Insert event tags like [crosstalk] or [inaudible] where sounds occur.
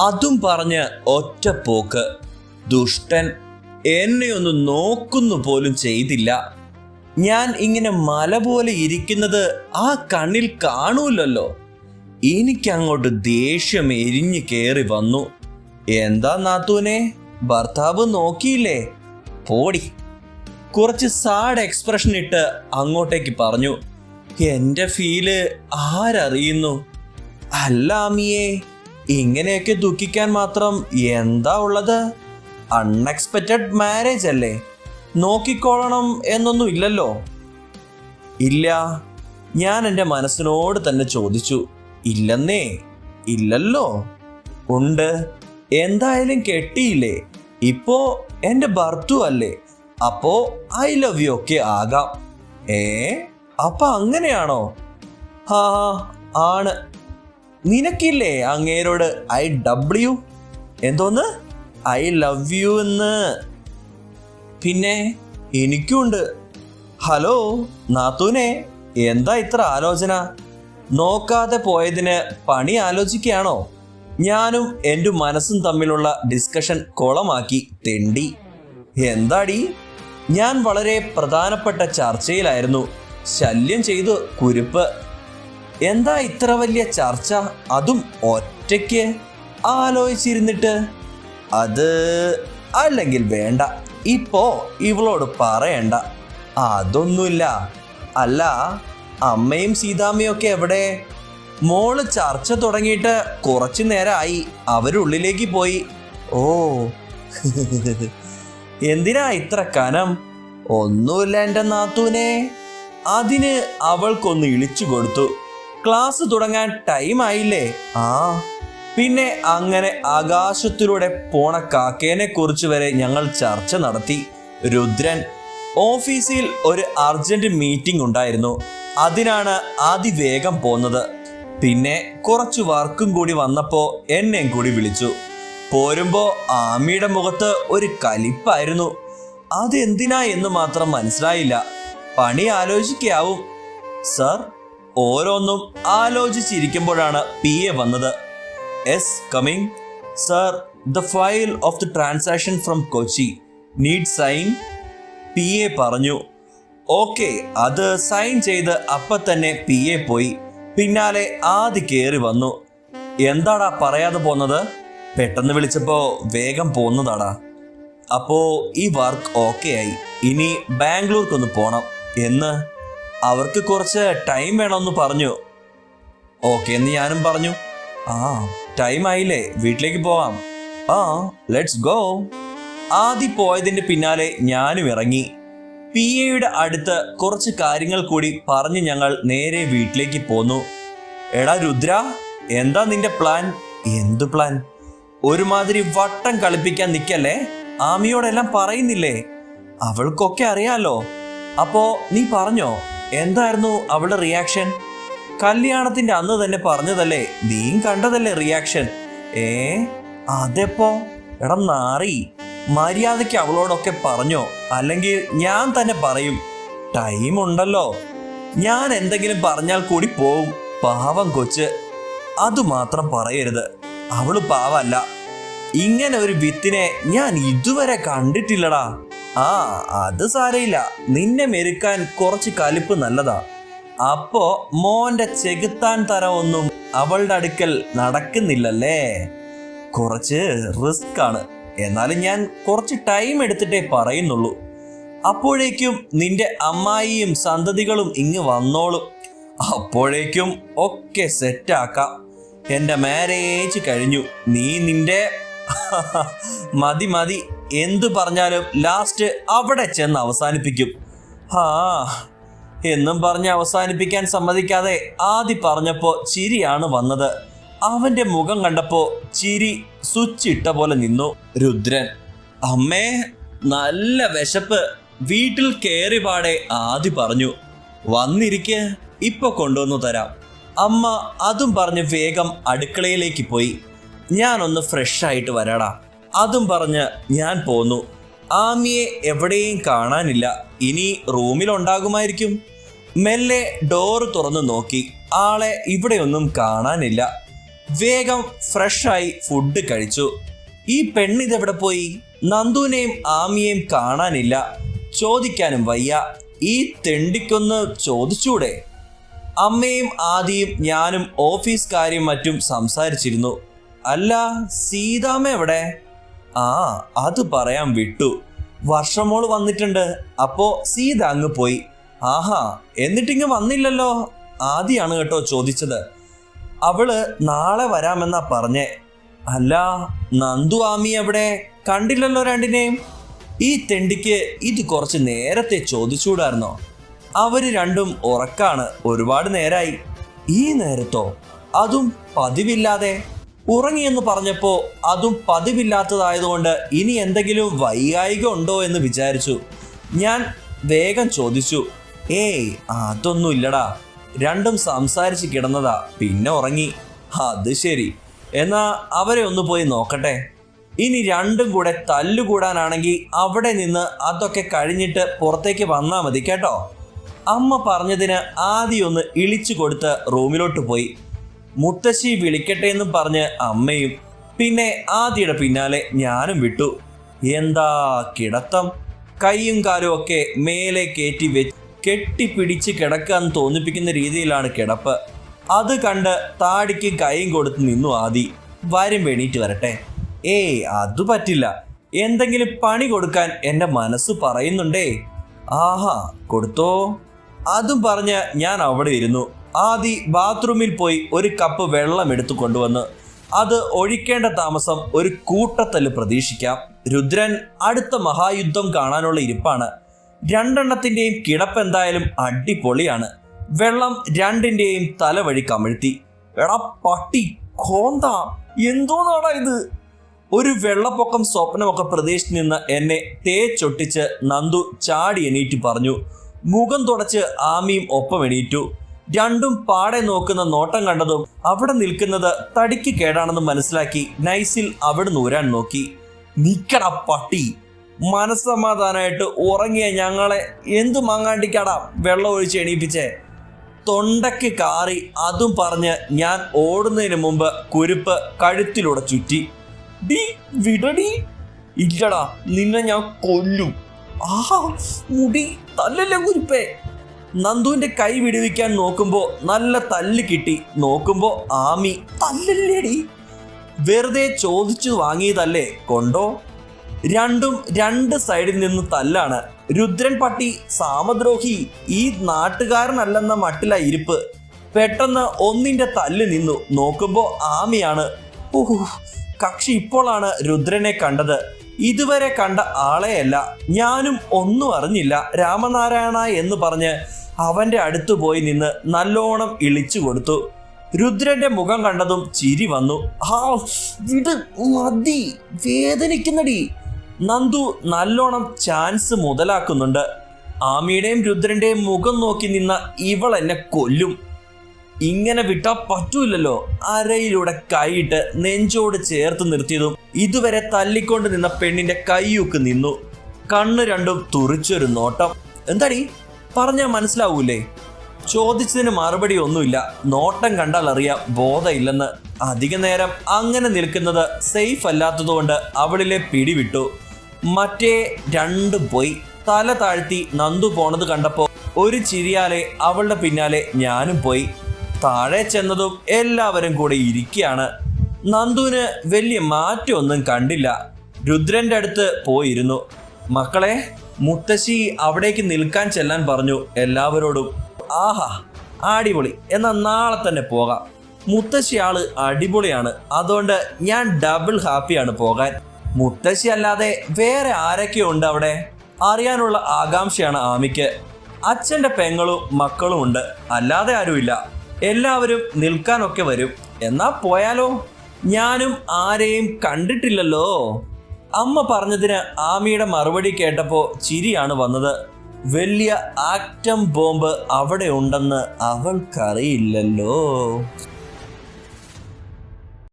അതും പറഞ്ഞ് ഒറ്റപ്പോക്ക് ദുഷ്ടൻ എന്നെ ഒന്ന് നോക്കുന്നു പോലും ചെയ്തില്ല. ഞാൻ ഇങ്ങനെ മല പോലെ ഇരിക്കുന്നത് ആ കണ്ണിൽ കാണൂലല്ലോ. എനിക്കങ്ങോട്ട് ദേഷ്യം എരിഞ്ഞു കയറി വന്നു. എന്താ നാത്തൂനെ? ഭർത്താവ് നോക്കിയില്ലേ? പോടി. കുറച്ച് സാഡ് എക്സ്പ്രഷൻ ഇട്ട് അങ്ങോട്ടേക്ക് പറഞ്ഞു. എന്റെ ഫീൽ ആരറിയുന്നു? അല്ല അമ്മിയെ ഇങ്ങനെയൊക്കെ ദുഃഖിക്കാൻ മാത്രം എന്താ ഉള്ളത്? അൺഎക്സ്പെക്റ്റഡ് മാരേജ് അല്ലേ? നോക്കിക്കോളണം എന്നൊന്നും ഇല്ലല്ലോ. ഇല്ല ഞാൻ എന്റെ മനസ്സിനോട് തന്നെ ചോദിച്ചു ഇല്ലെന്നേ ഇല്ലല്ലോ? ഉണ്ട്. എന്തായാലും കെട്ടിയില്ലേ? ഇപ്പോ എന്റെ ഭർത്തു അല്ലേ? അപ്പോ ഐ ലവ് യു ഒക്കെ ആകാം. ഏ? അപ്പൊ അങ്ങനെയാണോ? ആ ആണ്. നിനക്കില്ലേ അങ്ങേരോട് ഐ ഡബ്ല്യു എന്തോന്ന്? ഐ ലവ് യു എന്ന്. പിന്നെ എനിക്കുണ്ട്. ഹലോ നാത്തൂനെ എന്താ ഇത്ര ആലോചന? നോക്കാതെ പോയതിന് പണി ആലോചിക്കുകയാണോ? ഞാനും എന്റെ മനസ്സും തമ്മിലുള്ള ഡിസ്കഷൻ കുളമാക്കി തെണ്ടി. എന്താടി? ഞാൻ വളരെ പ്രധാനപ്പെട്ട ചർച്ചയിലായിരുന്നു. ശല്യം ചെയ്തു കുരുപ്പ്. എന്താ ഇത്ര വലിയ ചർച്ച? അതും ഒറ്റയ്ക്ക് ആലോചിച്ചിരുന്നിട്ട്? അത് അല്ലെങ്കിൽ വേണ്ട. ഇപ്പോ ഇവളോട് പറയണ്ട. അതൊന്നുമില്ല. അല്ല അമ്മയും സീതാമ്മയും ഒക്കെ എവിടെ? മോൾ ചർച്ച തുടങ്ങിയിട്ട് കുറച്ചു നേരമായി അവരുള്ളിലേക്ക് പോയി. ഓ. എന്തിനാ ഇത്ര കനം? ഒന്നുമില്ല എന്റെ നാത്തൂനെ. അതിന് അവൾക്കൊന്ന് ഇളിച്ചു കൊടുത്തു. ക്ലാസ് തുടങ്ങാൻ ടൈം ആയില്ലേ? ആ. പിന്നെ അങ്ങനെ ആകാശത്തിലൂടെ പോണ കാക്കേനെ കുറിച്ച് വരെ ഞങ്ങൾ ചർച്ച നടത്തി. രുദ്രൻ ഓഫീസിൽ ഒരു അർജന്റ് മീറ്റിംഗ് ഉണ്ടായിരുന്നു. അതിനാണ് അതിവേഗം പോന്നത്. പിന്നെ കുറച്ച് വർക്കും കൂടി വന്നപ്പോ എന്നെയും കൂടി വിളിച്ചു. പോരുമ്പോ ആമിയുടെ മുഖത്ത് ഒരു കലിപ്പായിരുന്നു. അതെന്തിനാ എന്ന് മാത്രം മനസ്സിലായില്ല. പണി ആലോചിക്കാവും. സർ ഓരോന്നും ആലോചിച്ചിരിക്കുമ്പോഴാണ് പി എ വന്നത്. Yes coming sir the file of the transaction from Kochi need sign P A പറഞ്ഞു. ഓക്കെ അത് സൈൻ ചെയ്ത് അപ്പൊ തന്നെ പി എ പോയി. പിന്നാലെ ആദ്യ കയറി വന്നു. എന്താടാ പറയാതെ പോന്നത്? പെട്ടെന്ന് വിളിച്ചപ്പോ വേഗം പോന്നതാടാ. അപ്പോ ഈ വർക്ക് ഓക്കെ ആയി. ഇനി ബാംഗ്ലൂർക്കൊന്ന് പോണം. എന്ന് അവർക്ക് കുറച്ച് ടൈം വേണമെന്ന് പറഞ്ഞു. ഓക്കെ എന്ന് ഞാനും പറഞ്ഞു. ആ ടൈം ആയില്ലേ? വീട്ടിലേക്ക് പോവാം. ആ ലെറ്റ്സ് ഗോ ആദ്യ പോയതിന്റെ പിന്നാലെ ഞാനും ഇറങ്ങി. പി എയുടെ അടുത്ത് കുറച്ച് കാര്യങ്ങൾ കൂടി പറഞ്ഞ് ഞങ്ങൾ നേരെ വീട്ടിലേക്ക് പോന്നു. എടാ രുദ്ര എന്താ നിന്റെ പ്ലാൻ എന്തു പ്ലാൻ ഒരുമാതിരി വട്ടം കളിപ്പിക്കാൻ നിക്കല്ലേ? ആമിയോടെല്ലാം പറയുന്നില്ലേ? അവൾക്കൊക്കെ അറിയാലോ. അപ്പോ നീ പറഞ്ഞോ? എന്തായിരുന്നു അവളുടെ റിയാക്ഷൻ കല്യാണത്തിന്റെ അന്ന് തന്നെ പറഞ്ഞതല്ലേ? നീയും കണ്ടതല്ലേ റിയാക്ഷൻ ഏ അതെപ്പോ? എടാ നാറി മര്യാദയ്ക്ക് അവളോടൊക്കെ പറഞ്ഞോ അല്ലെങ്കിൽ ഞാൻ തന്നെ പറയും. ടൈം ഉണ്ടല്ലോ. ഞാൻ എന്തെങ്കിലും പറഞ്ഞാൽ കൂടി പോവും. പാവം കൊച്ച്. അതുമാത്രം പറയരുത്. അവൾ പാവല്ല. ഇങ്ങനെ ഒരു വിത്തിനെ ഞാൻ ഇതുവരെ കണ്ടിട്ടില്ലടാ. ആ അത് സാരയില്ല. നിന്നെ മെരുക്കാൻ കുറച്ച് കലിപ്പ് നല്ലതാ. അപ്പോ മോന്റെ ചെകുത്താൻ തര ഒന്നും അവളുടെ അടുക്കൽ നടക്കുന്നില്ലല്ലേ? കുറച്ച് റിസ്ക് ആണ്. എന്നാലും ഞാൻ കുറച്ച് ടൈം എടുത്തിട്ടേ പറയുന്നുള്ളൂ. അപ്പോഴേക്കും നിന്റെ അമ്മായിയും സന്തതികളും ഇങ്ങ് വന്നോളും. അപ്പോഴേക്കും ഒക്കെ സെറ്റാക്കാം എന്റെ മാരേജ് കഴിഞ്ഞു. നീ നിന്റെ [laughs] മതി മതി എന്തു പറഞ്ഞാലും ലാസ്റ്റ് അവിടെ ചെന്ന് അവസാനിപ്പിക്കും. ആ എന്നും പറഞ്ഞ് അവസാനിപ്പിക്കാൻ സമ്മതിക്കാതെ ആദ്യ പറഞ്ഞപ്പോ ചിരിയാണ് വന്നത്. അവന്റെ മുഖം കണ്ടപ്പോ ചിരി സ്വിച്ച് ഇട്ട പോലെ നിന്നു. രുദ്രൻ അമ്മേ നല്ല വിശപ്പ്. വീട്ടിൽ കയറി പാടെ ആദ്യ പറഞ്ഞു വന്നിരിക്കെ ഇപ്പൊ കൊണ്ടുവന്നു തരാം. അമ്മ അതും പറഞ്ഞ് വേഗം അടുക്കളയിലേക്ക് പോയി. ഞാനൊന്ന് ഫ്രഷ് ആയിട്ട് വരാടാ. അതും പറഞ്ഞ് ഞാൻ പോന്നു. ആമിയെ എവിടെയും കാണാനില്ല. ഇനി റൂമിലുണ്ടാകുമായിരിക്കും. മെല്ലെ ഡോറ് തുറന്നു നോക്കി. ആളെ ഇവിടെയൊന്നും കാണാനില്ല. വേഗം ഫ്രഷായി ഫുഡ് കഴിച്ചു. ഈ പെണ്ണിതെവിടെ പോയി? നന്ദുവിനെയും ആമിയെയും കാണാനില്ല. ചോദിക്കാനും വയ്യ. ഈ തെണ്ടിക്കൊന്ന് ചോദിച്ചൂടെ? അമ്മയും ആദിയും ഞാനും ഓഫീസ് കാര്യം മറ്റും സംസാരിച്ചിരുന്നു. അല്ല സീതാമ്മ എവിടെ? ആ അത് പറയാൻ വിട്ടു. വർഷമോൾ വന്നിട്ടുണ്ട്. അപ്പോ സീത അങ്ങ് പോയി. ആഹാ എന്നിട്ടിങ്ങ് വന്നില്ലല്ലോ? ആദ്യാണ് കേട്ടോ ചോദിച്ചത്. അവൾ നാളെ വരാമെന്നാ പറഞ്ഞേ. അല്ല നന്ദു ആമി അവിടെ കണ്ടില്ലല്ലോ രണ്ടിനെയും ഈ തെണ്ടിക്ക് ഇത് കുറച്ച് നേരത്തെ ചോദിച്ചുകൂടായിരുന്നോ? അവർ രണ്ടും ഉറക്കാണ്. ഒരുപാട് നേരായി. ഈ നേരത്തോ? അതും പതിവില്ലാതെ. ഉറങ്ങിയെന്ന് പറഞ്ഞപ്പോൾ അതും പതിവില്ലാത്തതായതുകൊണ്ട് ഇനി എന്തെങ്കിലും വൈകായിക ഉണ്ടോ എന്ന് വിചാരിച്ചു. ഞാൻ വേഗം ചോദിച്ചു ഏയ് അതൊന്നും ഇല്ലടാ രണ്ടും സംസാരിച്ച് കിടന്നതാ. പിന്നെ ഉറങ്ങി. അത് ശരി. എന്നാ അവരെ ഒന്ന് പോയി നോക്കട്ടെ. ഇനി രണ്ടും കൂടെ തല്ലുകൂടാനാണെങ്കിൽ അവിടെ നിന്ന് അതൊക്കെ കഴിഞ്ഞിട്ട് പുറത്തേക്ക് വന്നാൽ മതി കേട്ടോ. അമ്മ പറഞ്ഞതിന് ആദ്യം ഒന്ന് ഇളിച്ചു കൊടുത്ത് റൂമിലോട്ട് പോയി. മുത്തശ്ശി വിളിക്കട്ടെ എന്നും പറഞ്ഞ് അമ്മയും പിന്നെ ആദ്യയുടെ പിന്നാലെ ഞാനും വിട്ടു. എന്താ കിടത്തം? കൈയും കാലും ഒക്കെ മേലെ കയറ്റി വെച്ച് കെട്ടിപ്പിടിച്ച് കിടക്കാൻ തോന്നിപ്പിക്കുന്ന രീതിയിലാണ് കിടപ്പ്. അത് കണ്ട് താടിക്ക് കൈയും കൊടുത്ത് നിന്നു ആദി. വരും വേണീറ്റ് വരട്ടെ. ഏയ് അത് പറ്റില്ല. എന്തെങ്കിലും പണി കൊടുക്കാൻ എന്റെ മനസ്സ് പറയുന്നുണ്ടേ. ആഹാ കൊടുത്തോ? അതും പറഞ്ഞ് ഞാൻ അവിടെ ഇരുന്നു. ആദി ബാത്റൂമിൽ പോയി ഒരു കപ്പ് വെള്ളം എടുത്തു കൊണ്ടുവന്ന് അത് ഒഴിക്കേണ്ട താമസം ഒരു കൂട്ടത്തൽ പ്രതീക്ഷിക്കാം. രുദ്രൻ അടുത്ത മഹായുദ്ധം കാണാനുള്ള ഇരിപ്പാണ്. രണ്ടെണ്ണത്തിന്റെയും കിടപ്പ് എന്തായാലും അടിപൊളിയാണ്. വെള്ളം രണ്ടിന്റെയും തലവഴി കമിഴ്ത്തി. എടാ പട്ടി കോന്ത എന്തോന്നാടാ ഇത്? ഒരു വെള്ളപ്പൊക്കം സ്വപ്നമൊക്കെ പ്രതീക്ഷിച്ച് നിന്ന് എന്നെ തേച്ചൊട്ടിച്ച് നന്ദു ചാടി എണീറ്റ് പറഞ്ഞു. മുഖം തുടച്ച് ആമിയും ഒപ്പം എണീറ്റു രണ്ടും പാടെ നോക്കുന്ന നോട്ടം കണ്ടതും അവിടെ നിൽക്കുന്നത് തടിക്ക് കേടാണെന്ന് മനസ്സിലാക്കി നൈസിൽ അവിടെ നൂരാൻ നോക്കി. നിക്കട പട്ടി. മനസ്സമാധാനമായിട്ട് ഉറങ്ങിയ ഞങ്ങളെ എന്തു മാങ്ങാണ്ടിക്കടാ വെള്ളം ഒഴിച്ച് എണീപ്പിച്ചേ? തൊണ്ടയ്ക്ക് കാറി അതും പറഞ്ഞ് ഞാൻ ഓടുന്നതിന് മുമ്പ് കുരുപ്പ് കഴുത്തിലൂടെ ചുറ്റി. ഡി വിടടി. ഇല്ലടാ നിന്നെ ഞാൻ കൊല്ലും. ആ മുടി തല്ലല്ലേ കുരുപ്പേ. നന്ദുവിന്റെ കൈ വിടുവിക്കാൻ നോക്കുമ്പോ നല്ല തല്ല് കിട്ടി. നോക്കുമ്പോ ആമി തല്ലല്ലേടി വെറുതെ ചോദിച്ചു വാങ്ങിയതല്ലേ കൊണ്ടോ? രണ്ടും രണ്ട് സൈഡിൽ നിന്ന് തല്ലാണ്. രുദ്രൻ പട്ടി സാമദ്രോഹി ഈ നാട്ടുകാരനല്ലെന്ന മട്ടില ഇരിപ്പ്. പെട്ടെന്ന് ഒന്നിന്റെ തല്ല് നിന്നു. നോക്കുമ്പോ ആമിയാണ്. ഓഹ് കക്ഷി ഇപ്പോഴാണ് രുദ്രനെ കണ്ടത്. ഇതുവരെ കണ്ട ആളെയല്ല. ഞാനും ഒന്നും അറിഞ്ഞില്ല. രാമനാരായണ എന്ന് പറഞ്ഞ് അവന്റെ അടുത്തു പോയി നിന്ന് നല്ലോണം ഇളിച്ചു കൊടുത്തു. രുദ്രന്റെ മുഖം കണ്ടതും ചിരി വന്നു. ആ ഇത് മതി. വേദനിക്കുന്നടി. നന്ദു നല്ലോണം ചാൻസ് മുതലാക്കുന്നുണ്ട്. ആമിയുടെയും രുദ്രന്റെയും മുഖം നോക്കി നിന്ന ഇവൾ എന്നെ കൊല്ലും. ഇങ്ങനെ വിട്ടാ പറ്റൂലല്ലോ. അരയിലൂടെ കൈയിട്ട് നെഞ്ചോട് ചേർത്ത് നിർത്തിയതും ഇതുവരെ തല്ലിക്കൊണ്ട് നിന്ന പെണ്ണിന്റെ കൈയൊക്കെ നിന്നു. കണ്ണ് രണ്ടും തുറിച്ചൊരു നോട്ടം. എന്താടി? പറഞ്ഞാൽ മനസ്സിലാവൂലേ? ചോദിച്ചതിന് മറുപടി ഒന്നുമില്ല. നോട്ടം കണ്ടാൽ അറിയാം ബോധമില്ലെന്ന്. അധിക നേരം അങ്ങനെ നിൽക്കുന്നത് സേഫ് അല്ലാത്തതുകൊണ്ട് അവളിലെ പിടിവിട്ടു. മറ്റേ രണ്ട് പോയി. തല താഴ്ത്തി നന്ദു പോണത് കണ്ടപ്പോൾ ഒരു ചിരിയാലെ അവളുടെ പിന്നാലെ ഞാനും പോയി. താഴെ ചെന്നതും എല്ലാവരും കൂടെ ഇരിക്കുകയാണ് നന്ദുവിന് വലിയ മാറ്റമൊന്നും കണ്ടില്ല. രുദ്രന്റെ അടുത്ത് പോയിരുന്നു. മക്കളെ മുത്തശ്ശി അവിടേക്ക് നിൽക്കാൻ ചെല്ലാൻ പറഞ്ഞു എല്ലാവരോടും ആഹാ അടിപൊളി. എന്നാൽ നാളെ തന്നെ പോകാം. മുത്തശ്ശി ആൾ അടിപൊളിയാണ്. അതുകൊണ്ട് ഞാൻ ഡബിൾ ഹാപ്പിയാണ് പോകാൻ. മുത്തശ്ശി അല്ലാതെ വേറെ ആരൊക്കെ ഉണ്ട് അവിടെ? അറിയാനുള്ള ആകാംക്ഷയാണ് ആമിക്ക്. അച്ഛന്റെ പെങ്ങളും മക്കളും ഉണ്ട്. അല്ലാതെ ആരുമില്ല. എല്ലാവരും നിൽക്കാനൊക്കെ വരും. എന്നാ പോയാലോ? ഞാനും ആരെയും കണ്ടിട്ടില്ലല്ലോ. അമ്മ പറഞ്ഞതിന് ആമിയുടെ മറുപടി കേട്ടപ്പോൾ ചിരിയാണ് വന്നത്. വലിയ ആക്റ്റം ബോംബ് അവിടെ ഉണ്ടെന്ന് അവൾക്കറിയില്ലല്ലോ.